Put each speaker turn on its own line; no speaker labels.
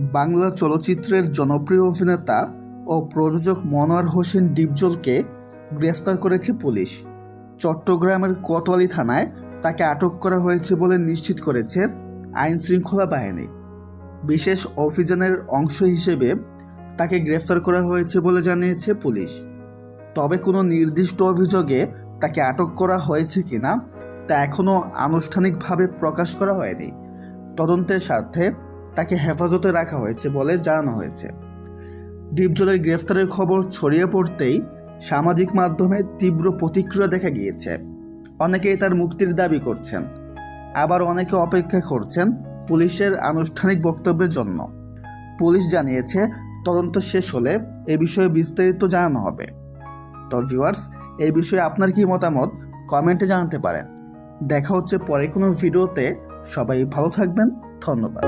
বাংলা চলচ্চিত্রের জনপ্রিয় অভিনেতা ও প্রযোজক মনোয়ার হোসেন ডিপজলকে গ্রেফতার করেছে পুলিশ। চট্টগ্রামের কোতোয়ালি থানায় তাকে আটক করা হয়েছে বলে নিশ্চিত করেছে আইন শৃঙ্খলা বাহিনী। বিশেষ অভিযানের অংশ হিসেবে তাকে গ্রেফতার করা হয়েছে বলে জানিয়েছে পুলিশ। তবে কোনো নির্দিষ্ট অভিযোগে তাকে আটক করা হয়েছে কিনা তা এখনও আনুষ্ঠানিকভাবে প্রকাশ করা হয়নি। তদন্তের স্বার্থে তাকে হেফাজতে রাখা হয়েছে বলে জানানো হয়েছে। ডিপজলের গ্রেফতারের খবর ছড়িয়ে পড়তেই সামাজিক মাধ্যমে তীব্র প্রতিক্রিয়া দেখা গিয়েছে। অনেকেই তার মুক্তির দাবি করছেন। আবার অনেকে অপেক্ষা করছেন পুলিশের আনুষ্ঠানিক বক্তব্যের জন্য। পুলিশ জানিয়েছে, তদন্ত শেষ হলে এ বিষয়ে বিস্তারিত জানানো হবে। তো ভিউয়ার্স এই বিষয়ে আপনার কি মতামত? কমেন্টে জানাতে পারেন। দেখা হচ্ছে পরে কোনো ভিডিওতে। সবাই ভালো থাকবেন। ধন্যবাদ।